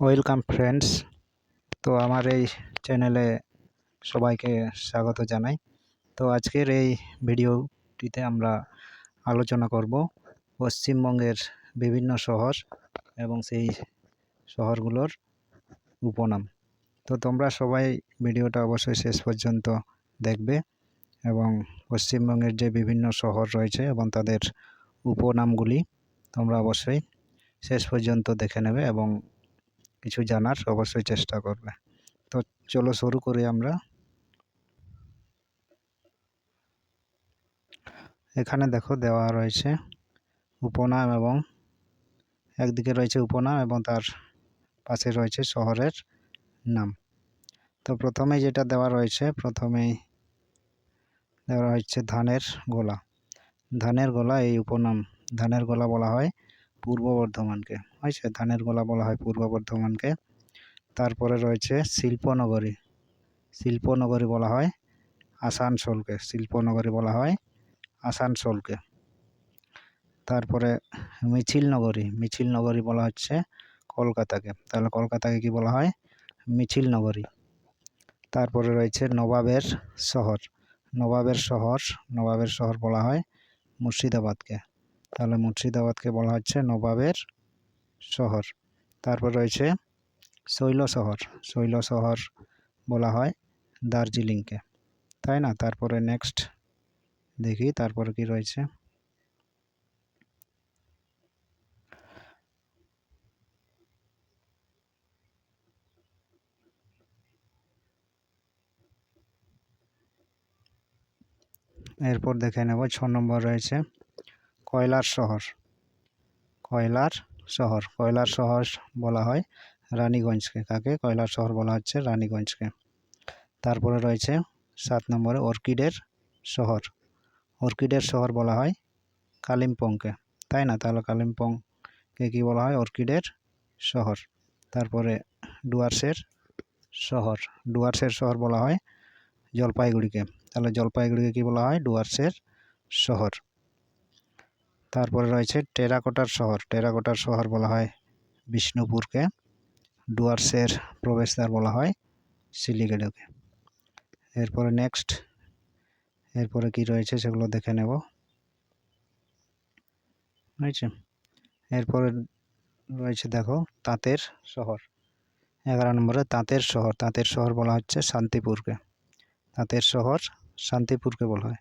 Welcome friends তো আমার এই চ্যানেলে সবাইকে স্বাগত জানাই। তো আজকের এই ভিডিওটিতে আমরা আলোচনা করব পশ্চিমবঙ্গের বিভিন্ন শহর এবং সেই শহরগুলোর উপনাম। তো তোমরা সবাই ভিডিওটা অবশ্যই শেষ পর্যন্ত দেখবে এবং পশ্চিমবঙ্গের যে বিভিন্ন শহর রয়েছে এবং তাদের উপনামগুলি তোমরা অবশ্যই শেষ পর্যন্ত দেখে নেবে এবং কিছু জানার অবশ্যই চেষ্টা করবে। তো চলো শুরু করি আমরা। এখানে দেখো দেওয়া রয়েছে উপনাম এবং একদিকে রয়েছে উপনাম এবং তার পাশে রয়েছে শহরের নাম। তো প্রথমে যেটা দেওয়া রয়েছে, প্রথমেই দেওয়া হচ্ছে ধানের গোলা। ধানের গোলা এই উপনাম, ধানের গোলা বলা হয় পূর্ব বর্ধমানকে। হয়েছে ধানের গোলা বলা হয় পূর্ব বর্ধমানকে। তারপরে রয়েছে শিল্পনগরী। শিল্পনগরী বলা হয় আসানসোলকে। শিল্পনগরী বলা হয় আসানসোলকে। তারপরে মিছিল নগরী মিছিল নগরী বলা হচ্ছে কলকাতাকে। তাহলে কলকাতাকে কি বলা হয়? মিছিল নগরী তারপরে রয়েছে নবাবের শহর। নবাবের শহর নবাবের শহর বলা হয় মুর্শিদাবাদকে। তাহলে মুর্শিদাবাদকে বলা হচ্ছে নবাবের শহর। তারপর রয়েছে শৈল শহর। শৈল শহর বলা হয় দার্জিলিংকে। তাই না? তারপরে নেক্সট দেখি, তারপরে কি রয়েছে? এরপর দেখে নেব, ছ নম্বর রয়েছে কয়লার শহর। কয়লার শহর। কয়লার শহর বলা হয় রানীগঞ্জকে। কাকে? কয়লার শহর বলা হচ্ছে রানীগঞ্জকে। তারপরে রয়েছে সাত নম্বরে অর্কিডের শহর। অর্কিডের শহর বলা হয় কালিম্পংকে। তাই না? তাহলে কালিম্পংকে কী বলা হয়? অর্কিডের শহর। তারপরে ডুয়ার্সের শহর। ডুয়ার্সের শহর বলা হয় জলপাইগুড়িকে। তাহলে জলপাইগুড়িকে কী বলা হয়? ডুয়ার্সের শহর। তারপরে রয়েছে টেরাকোটার শহর। টেরাকোটার শহর বলা হয় বিষ্ণুপুরকে। ডুয়ার্সের প্রবেশদ্বার বলা হয় শিলিগুড়িকে। এরপরে নেক্সট এরপরে কি রয়েছে সেগুলো দেখে নেব। রয়েছে এরপরে রয়েছে দেখো তাঁতের শহর। এগারো নম্বরে তাঁতের শহর। তাঁতের শহর বলা হচ্ছে শান্তিপুরকে। তাঁতের শহর শান্তিপুরকে বলা হয়।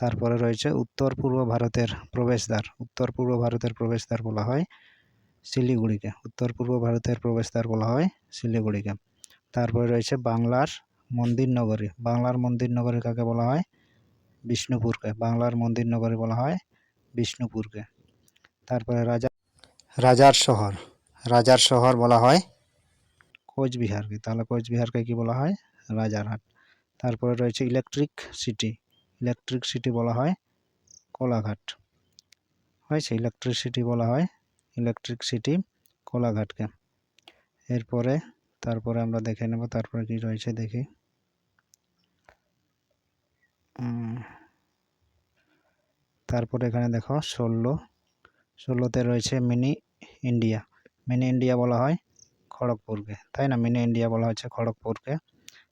তারপরে রয়েছে উত্তর পূর্ব ভারতের প্রবেশদ্বার। উত্তর পূর্ব ভারতের প্রবেশদ্বার বলা হয় শিলিগুড়িকে। উত্তর পূর্ব ভারতের প্রবেশদ্বার বলা হয় শিলিগুড়িকে। তারপরে রয়েছে বাংলার মন্দির নগরী বাংলার মন্দির নগরী কাকে বলা হয়? বিষ্ণুপুরকে। বাংলার মন্দির নগরী বলা হয় বিষ্ণুপুরকে। তারপরে রাজা রাজার শহর। রাজার শহর বলা হয় কোচবিহারকে। তাহলে কোচবিহারকে কি বলা হয়? রাজারহাট। তারপরে রয়েছে ইলেকট্রিক সিটি। ইলেকট্রিক সিটি বলা হয় কোলাঘাট। হয়েছে ইলেকট্রিসিটি বলা হয়, ইলেকট্রিক সিটি কোলাঘাটকে। এরপরে, তারপরে আমরা দেখে নেব, তারপরে কি রয়েছে দেখি। তারপরে এখানে দেখো ষোলো। ষোলোতে রয়েছে মিনি ইন্ডিয়া। মিনি ইন্ডিয়া বলা হয় খড়গপুরকে। তাই না? মিনি ইন্ডিয়া বলা হচ্ছে খড়গপুরকে।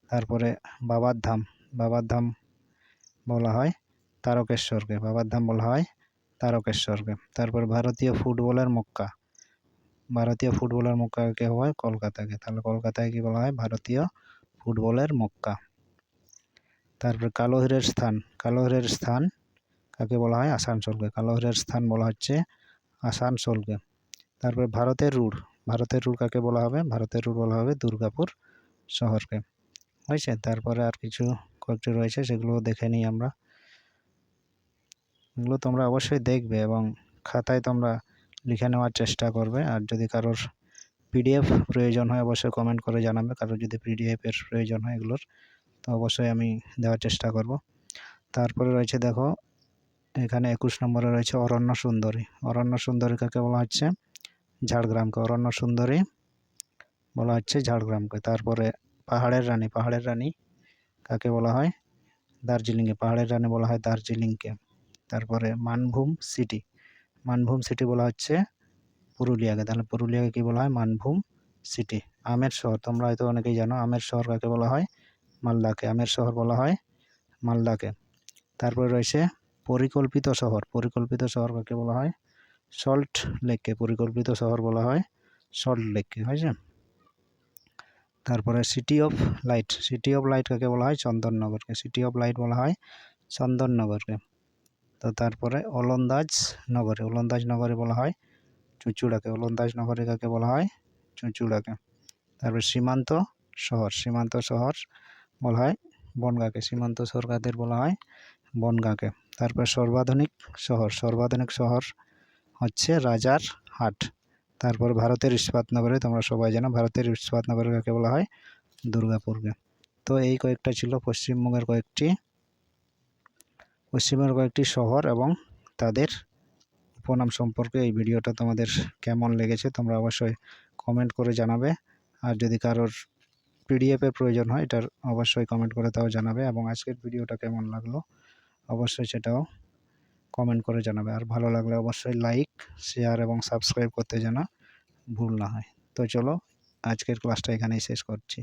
তারপরে বাবার ধাম। বাবার ধাম বলা হয়, তারকেশ্বরকে, বাবার ধাম বলা হয়, তারকেশ্বরকে। তারপর ভারতীয় ফুটবলের মক্কা। ভারতীয় ফুটবলের মক্কাকে হয়? কলকাতাকে। তাহলে কলকাতায় কি বলা হয়? ভারতীয় ফুটবলের মক্কা। তারপর কালো হীরের স্থান। কালো হীরের স্থান কাকে বলা হয়? আসানসোলকে। কালো হীরের স্থান বলা হচ্ছে আসানসোলকে। তারপরে ভারতের রুড়। ভারতের রুড় কাকে বলা হবে? ভারতের রুড় বলা হবে দুর্গাপুর শহরকে। হয়েছে? তারপরে আর কিছু কয়েকটি রয়েছে সেগুলো দেখে নিই আমরা। এগুলো তোমরা অবশ্যই দেখবে এবং খাতায় তোমরা লিখে নেওয়ার চেষ্টা করবে। আর যদি কারোর পিডিএফ প্রয়োজন হয়, অবশ্যই কমেন্ট করে জানাবে। কারোর যদি পিডিএফের প্রয়োজন হয় এগুলোর, তো অবশ্যই আমি দেওয়ার চেষ্টা করব। তারপরে রয়েছে দেখো, এখানে একুশ নম্বরে রয়েছে অরণ্য সুন্দরী। অরণ্য সুন্দরী কাকে বলা হচ্ছে? ঝাড়গ্রামকে। অরণ্য সুন্দরী বলা হচ্ছে ঝাড়গ্রামকে। তারপরে পাহাড়ের রানী। পাহাড়ের রানী কাকে বলা হয়? দার্জিলিংয়ে পাহাড়ের রানে বলা হয় দার্জিলিংকে। তারপরে মানভূম সিটি। মানভূম সিটি বলা হচ্ছে পুরুলিয়াকে। তাহলে পুরুলিয়াকে কী বলা হয়? মানভূম সিটি। আমের শহর। তোমরা হয়তো অনেকেই জানো আমের শহর কাকে বলা হয়? মালদাকে। আমের শহর বলা হয় মালদাকে। তারপরে রয়েছে পরিকল্পিত শহর। পরিকল্পিত শহর কাকে বলা হয়? সল্ট লেককে। পরিকল্পিত শহর বলা হয় সল্ট লেককে। হয়েছে? তারপরে city of light city of light কাকে বলা হয়? চন্দননগরকে। সিটি অফ লাইট বলা হয় চন্দননগরকে। তো তারপরে ওলন্দাজ নগরে ওলন্দাজ নগরে বলা হয় চুঁচুড়াকে। ওলন্দাজ নগরে কাকে বলা হয়? চুঁচুড়াকে। তারপরে সীমান্ত শহর সীমান্ত শহর বলা হয় বনগাঁকে। সীমান্ত শহর কাদের বলা হয়? বনগাঁকে। তারপর সর্বাধুনিক শহর সর্বাধুনিক শহর হচ্ছে রাজার হাট তারপর ভারতের ইস্পাত নগরে তোমরা সবাই জানো, ভারতের ইস্পাত নগরে কাকে বলা হয়? দুর্গাপুরকে। তো এই কয়েকটা ছিল পশ্চিমবঙ্গের কয়েকটি পশ্চিমবঙ্গের কয়েকটি শহর এবং তাদের উপনাম সম্পর্কে এই ভিডিওটা তোমাদের কেমন লেগেছে তোমরা অবশ্যই কমেন্ট করে জানাবে। আর যদি কারোর পিডিএফের প্রয়োজন হয়, এটার অবশ্যই কমেন্ট করে তাও জানাবে। এবং আজকের ভিডিওটা কেমন লাগল? অবশ্যই সেটাও কমেন্ট করে জানাবে। আর ভালো লাগলে অবশ্যই লাইক শেয়ার এবং সাবস্ক্রাইব করতে যেন ভুল না হয়। তো চলো, আজকের ক্লাসটা এখানেই শেষ করছি।